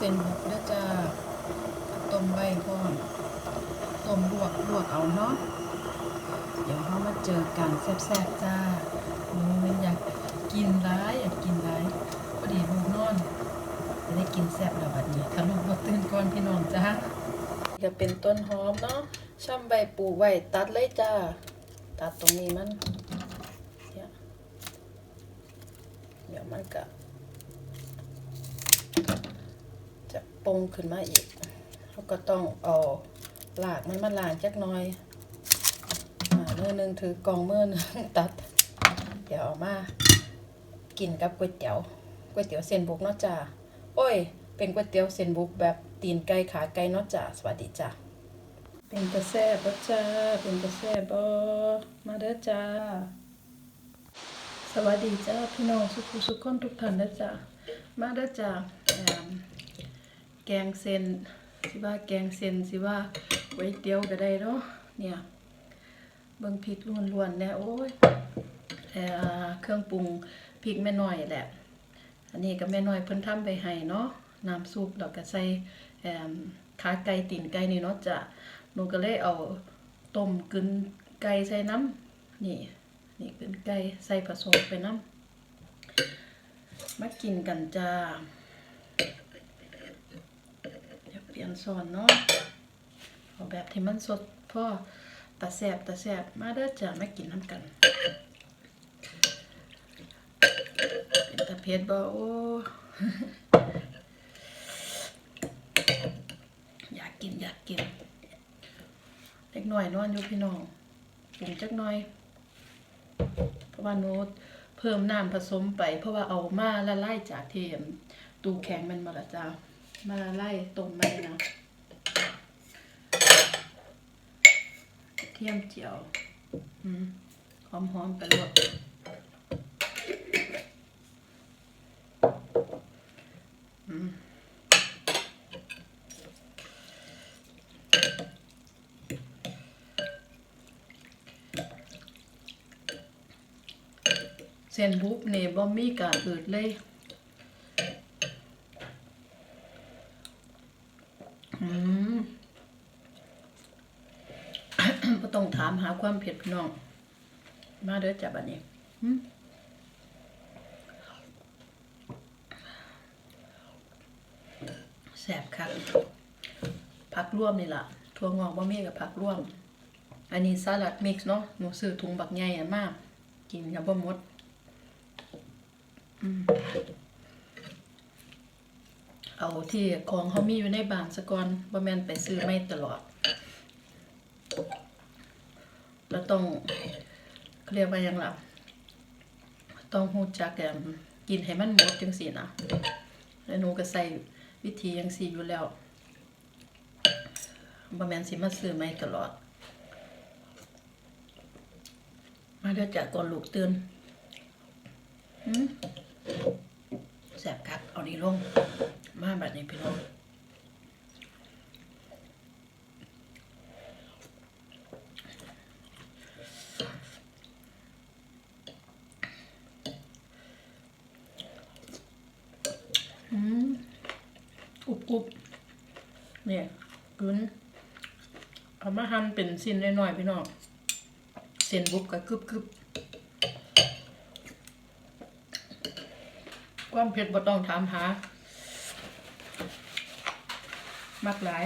เส้นบุกแล้วจ้าต้มใบพร้อมต้มลวกลวกเอาเนาะเดี๋ยวเรามาเจอกันแซ่บๆจ้าโอ้ยอยากกินร้ายอยากกินร้ายพอดีลูกนอนจะได้กินแซ่บแล้วบัดนี้ถ้าลูกบ่ตื่นก่อนพี่น้องจ้าจะเป็นต้นหอมเนาะช่ำใบปูไว้ตัดเลยจ้า ตัดตรงนี้มันเนี่ยเดี๋ยวมันก็จะ ปงขึ้นมาอีกแล้วก็ต้องเอาหลากมันมาล้างจักหน่อยอ่ามือหนึงถือกองเมื่อนึงตัด เดี๋ยวเอามากินกับก๋วยเตี๋ยวก๋วยเตี๋ยวเส้นบุกเนาะจ้าโอ้ย เป็นก๋วยเตี๋ยวเส้นบุกแบบตีนไก่ขาไก่เนาะจ้าสวัสดีจ้าเป็นกระแซบบ่จ้าเป็นกระแซบบ่มาเด้อจ้าสวัสดีจ้าพี่น้องสุขุสุขคนทุกท่านเด้อจ้ามาเด้อจ้า แกงเส้นสิว่าแกงเส้นสิว่าก๋วยเตี๋ยวก็ได้เนาะเนี่ยเบิ่งพริกล้วนๆเนี่ยโอ้ยเอ่อเครื่องปรุงพริกแม่น้อยแหละ อันนี้ก็แม่น้อยเพิ่นทำไปให้เนาะน้ำซุปแล้วก็ใส่ขาไก่ตีนไก่นี่เนาะจะหนูก็เลยเอาต้มกึนไก่ใส่น้ำนี่นี่กึนไก่ใส่ผสมไปน้ำมากินกันจ้า เดี๋ยนส่วนเนาะเอาแบบที่มันสดพ่อตาแสบตาแสบมาเด้อจ้ามากินน้ำกันเป็นตาเพชรบ่โอ้อยากกินอยากกินเล็กหน่อยนอนอยู่พี่น้องปรุงจักหน่อย เพราะว่าโน้ตเพิ่มน้ำผสมไป เพราะว่าเอามาละลายจากเที่ตูแข็งมันมาละจ้า มาละลายต้มไม่นะกระเทียมเจียวอืมหอมๆไปรดเส้นบุกนี่บ่มีการอืดเลย อืม บ่ต้องถามหา ความเผ็ดพี่น้อง มาเด้อจับอันนี้แซ่บคักผักร่วมนี่ล่ะถั่วงอกบ่มีกับผักร่วม อันนี้สลัดมิกซ์เนาะหนูซื้อถุงบักใหญ่อันมาก กินกับบ่หมดเอาที่ของเขามีอยู่ในบ้านสะก่อนบ่แม่นไปซื้อไม่ตลอด แล้วต้องเรียกว่ายังล่ะต้องฮู้จักแกมกินให้มันหมดจังซี่นะแล้วหนูก็ใส่วิธีจังซี่อยู่แล้วบ่แมนสิมาซื้อไม่ตลอด มาเดี๋ยวจัดก่อนลูกตื่นแสบคักเอานี้ลง มาแบบนี้พี่น้องอืม อุบอุบเนี่ยกึนเอามาหั่นเป็นสิ้นน้อยๆพี่น้องเส้นบุบก็กึบกึบความเผ็ดบ่ต้องถามหา มักหลาย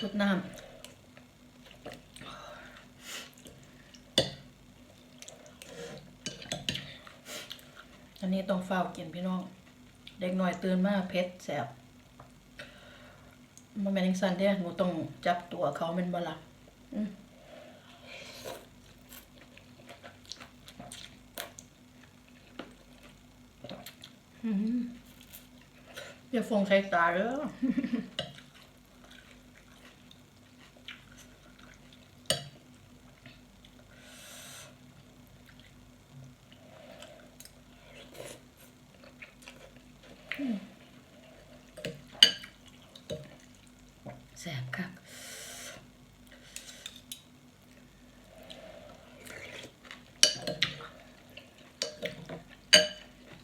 สุดน้ำอันนี้ต้องเฝ้ากินพี่น้อง เล็กน้อยตื่นมาเผ็ดแสบมันแม่นจังซั่นเด้หนูต้องจับตัวเขาเป็นบลักอย่าฟงใส่ตาเด้อแสบคัก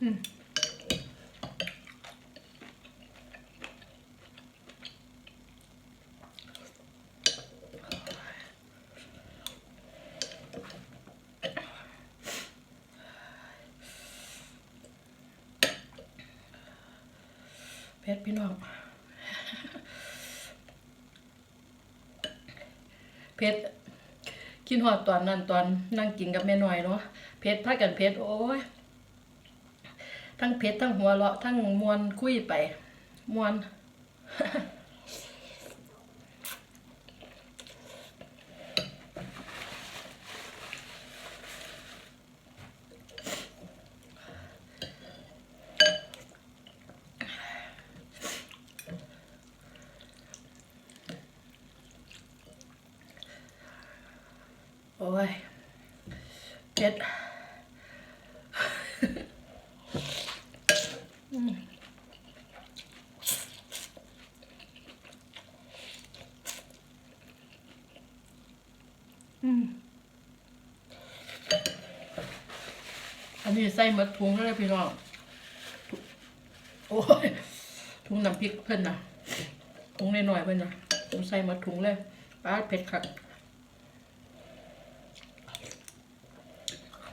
อืม เพชรพี่น้องเพชรกินหอดตอนนั้นตอนนั่งกินกับแม่น้อยเนาะเพชรพากันเพชรโอ้ยทั้งเพชรทั้งหัวเราะทั้งมวนคุยไปมวน โอ้ยเผ็ด อั นี้ใส่หมดถุงเลยพี่น้อง โอ้ยถุงน้ำพริกเพิ่นนะถุงน,น้อยๆเพิ่นนะผมใส่หมดถุงเลยปลาเผ็ดคัก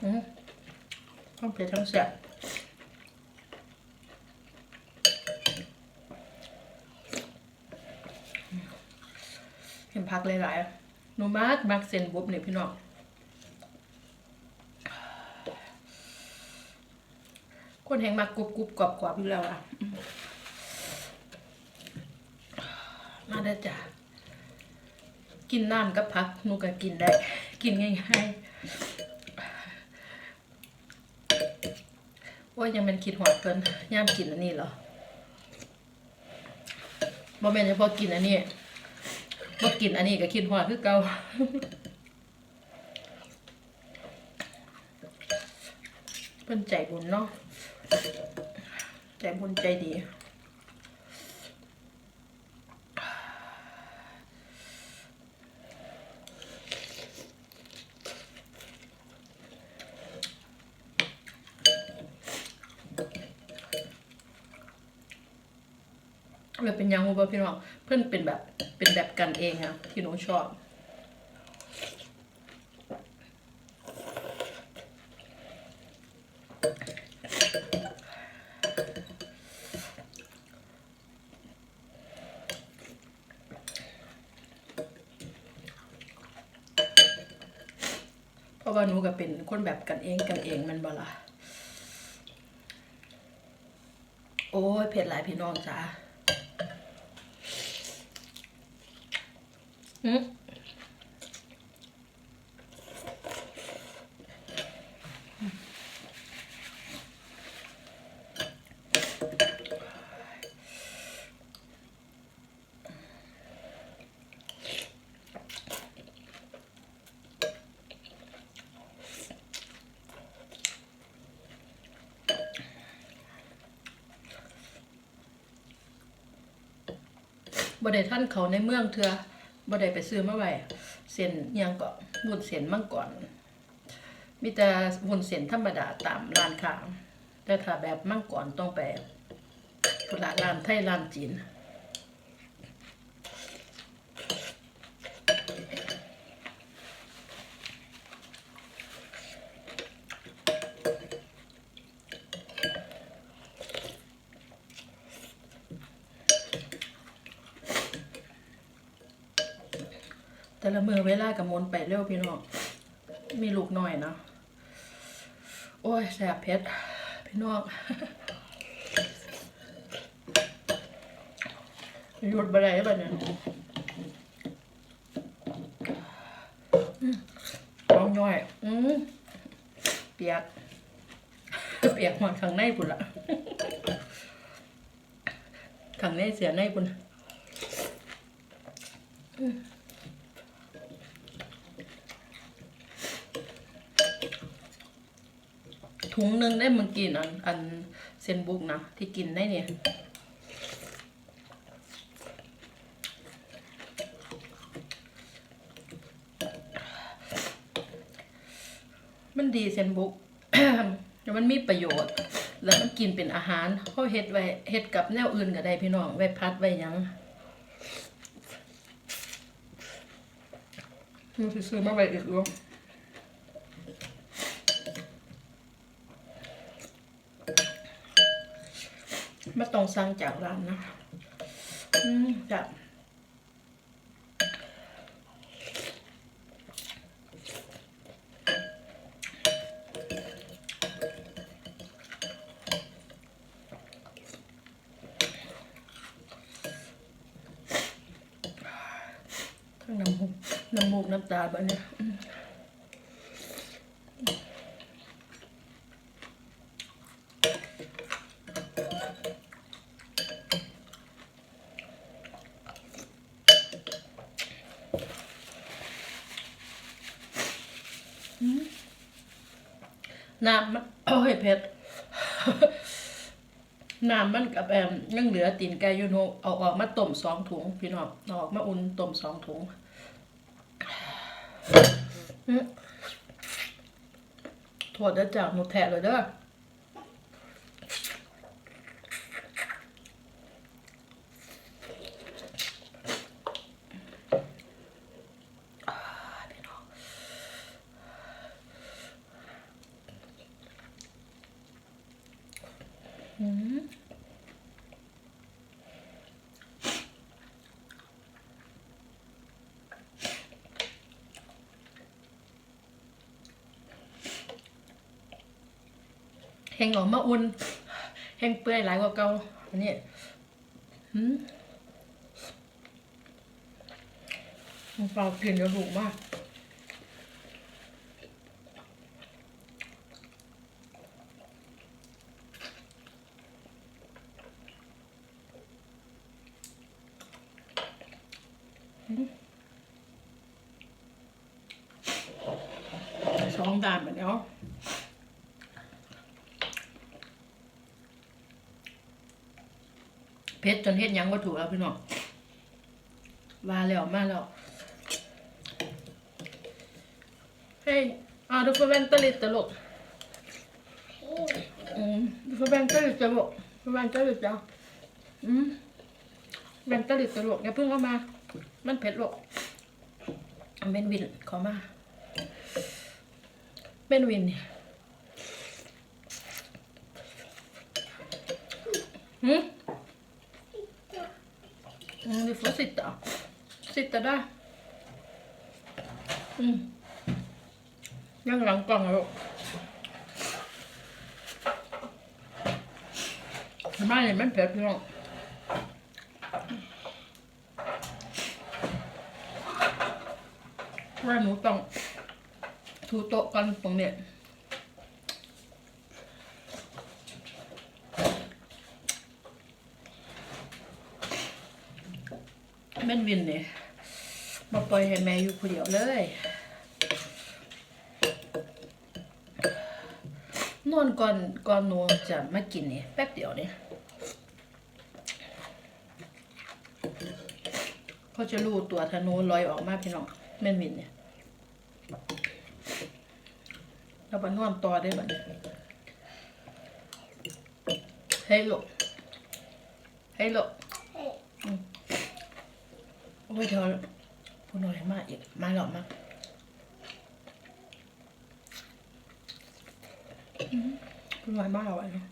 อืมทั้งเผ็ดทั้งแซ่บเห็นผักหลายๆนูมากมักเส้นบุบเนี่ยพี่น้อง คนแหงมากกรุบกรุบกรอบกรอบอยู่แล้วอะ มาได้จ้ะ กินน้ำกับผักหนูก็กินได้ กินง่ายๆว่ายังเป็นคิดหอดเพิ่นย่ามกินอันนี้เหรอบ่แม่นเฉพาะกินอันนี้บ่กินอันนี้ก็คิดหอดคือเก่าเพิ่นใจบุญเนาะ ใจบุญใจดีเลยเป็นยังไงบ่พี่น้อง เพื่อนเป็นแบบเป็นแบบกันเองอะที่หนูชอบ เพราะ ว่าหนูก็เป็นคนแบบกันเองกันเองมันบ่ล่ะโอ้ยเผ็ดหลายพี่น้องจ้าอืม บ่ได้ท่านเขาในเมืองเถื่อบ่ได้ไปซื้อมาไว้เส้นยังก็วุ้นเส้นมังก่อนมีแต่บุญเส้นธรรมดาตามร้านค้าแต่ถ้าแบบมังก่อนต้องไปพุนละร้านไทยร้านจีน ละมือเวลากับมนไปเร็วพี่น้อง มีลูกน้อยเนาะ โอ้ยแสบเพชรพี่น้องหยุดไปไหนบ้าเนี่ยร้องย่อย อืมเปียก เปียกหมดข้างในปุ่นละข้างในเสียในปุ่น ถุงนึงได้มึงกินอันอันเซนบุกนะที่กินได้เนี่ยมันดีเซนบุกแล้วมันมีประโยชน์ แล้วมันกินเป็นอาหารเขาเฮ็ดไว้เฮ็ดกับแนวอื่นก็ได้พี่น้องไว้พัดไว้ยังมันซื้อมาไว้อีกรู้ ไม่ต้องสั่งจากร้านนะอืมจ้ะทั้งน้ำมูกน้ำมูกน้ำตาแบบเนี้ย น้ำมันโอ้ยเผ็ดน้ำมันกับแอมยังเหลือตีนไก่ยูโนเอาออกมาต้มสองถุง พี่น้องเอาออกมาอุ่นต้มสองถุงอื้อโทษเด้อจากหนูแทะเลยเด้อ แห้งออกมาอุ่นแห้งเปื่อยหลายกว่าเก่าอันนี้หืมเปล่ากลิ่นจะถูกมากหืมสองด่านเหมือนเนาะ ชรจนเฮ็ดยังก็ถูกแล้วพี่น้องมาแล้วมาแล้วเฮ้ยอ่าดูฟแบงตลิดตลกอืมดูฟแบงตลิดตลกดูแบงตลิดจ้ะอืมแบงตลิดตลกอย่าเพิ่งเข้ามา มันเผ็ดหรอกเป็นวินขอมาเป็นวินเนี่ยหืม Mm, du får sitta. Sitta där. Mm. ยังหลังกล่องอะลูกไม่เนี่ยมันเผ็ดพี่น้องว่าหนูต้องถูโต๊ะกันตรงเนี้ยแมินเนี่ยมาปล่อยให้แม่อยู่คนเดียวเลย นอนก่อนก่อนหนูจะมากินนี่แป๊บเดียวเนี่ยเขาจะรู้ตัวธนูลอยออกมาพี่น้องแม่นวินเนี่ยเราไปนอนต่อได้บัดนี้เฮ้ยลูกเฮ้ยลูก โอ้ยเธอพูดน้อยมากอีกมาหรอกมากพูดน้อยมากเอาไว้เนาะ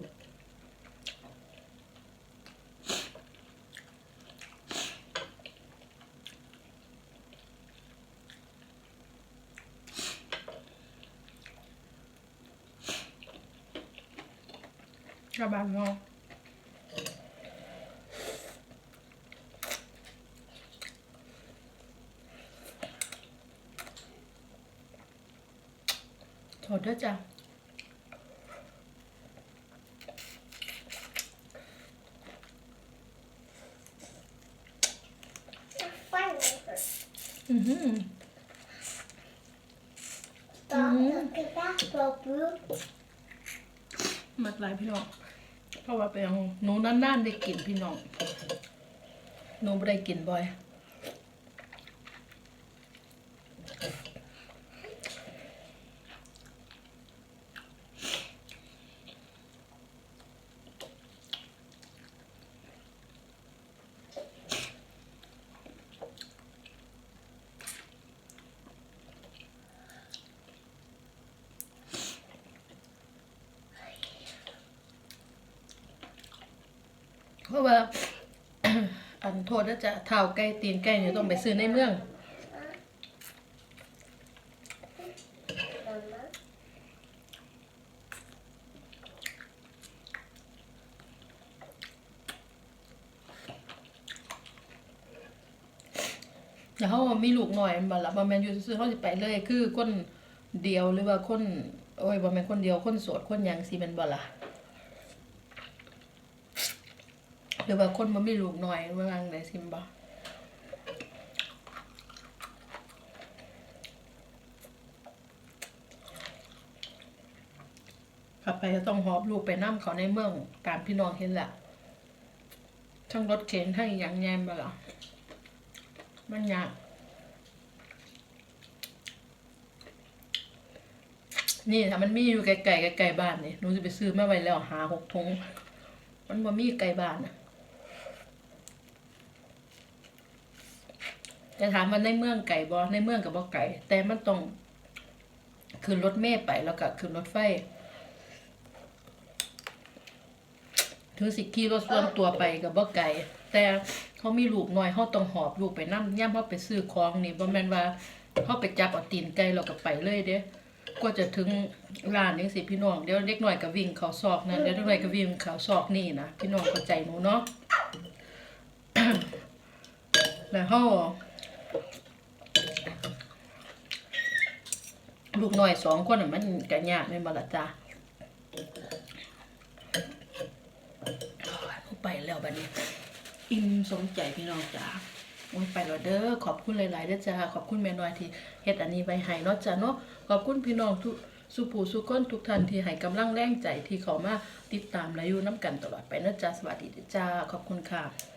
กระบาดเนาะ โทษ ด้วยจ้ะอือหือมักหลายพี่น้องเพราะว่าเป็นหนูนานๆได้กินพี่น้องหนูไม่ได้กินบ่อย ราะว่า อันโทษนะจะเท้าไก่ตีนไก่เนี่ยต้องไปซื้อในเมืองแล้วเขามีลูกหน่อยมันบ่ละบ่แมนอยู่ซื่อเขาสิไปเลย คือคนเดียวหรือว่าคน โอ้ยบ่แมนคนเดียวคนโสดคนยังสิแม่นบ่ล่ะ หรือว่าคนบ่มีลูกหน่อยว่าจังไดสิมบ่ขับไปจะต้องหอบลูกไปนํเขาในเมืองการพี่น้องเห็นแหละทั้งรถเข็นทั้งอย่างแยมบ่ล่ะมันยากนี่ถ้ามันมีอยู่ไกลๆไกลๆบ้านนี่หนูจะไปซื้อมาไว้แล้วหาหกทงมันบ่มีไกลบ้านนะ จะถามว่าในเมืองไก่บ่ในเมืองกับบ่ไก่ แต่มันต้องขึ้นรถเมล์ไปแล้วก็ขึ้นรถไฟถึงสิขี่รถส่วนตัวไปกับบ่ไก่ แต่เขามีลูกน้อยเขาต้องหอบลูกไปนำย่ำเขาไปซื้อของนี่บ่แม่นว่าเขาไปจับเอาตีนไก่แล้วก็ไปเลยเด้กว่าจะถึงร้านจังซี่พี่น้องเดี๋ยวเด็กหน้อยก็วิ่งเขาซอกนั่นเดี๋ยวเด็กหน้อยก็วิ่งเขาซอกนี่นะพี่น้องเข้าใจหนูเนาะแล้วเฮา ลูกน้อยสองคนมันก็ยากแม่บละจ้าไปแล้วบัดนี้ อิ่มสมใจพี่น้องจ้าโอ้ยไปแล้วเด้อขอบคุณหลายๆเด้อจ้าขอบคุณแม่น้อยที่เฮ็ดอันนี้ไว้ให้เนาะจ้าเนาะขอบคุณพี่น้องทุกสุผู้สุคนทุกท่านที่ให้กำลังแรงใจที่เขามาติดตามและอยู่น้ำกันตลอดไปนะจ้าสวัสดีจ้าขอบคุณค่ะ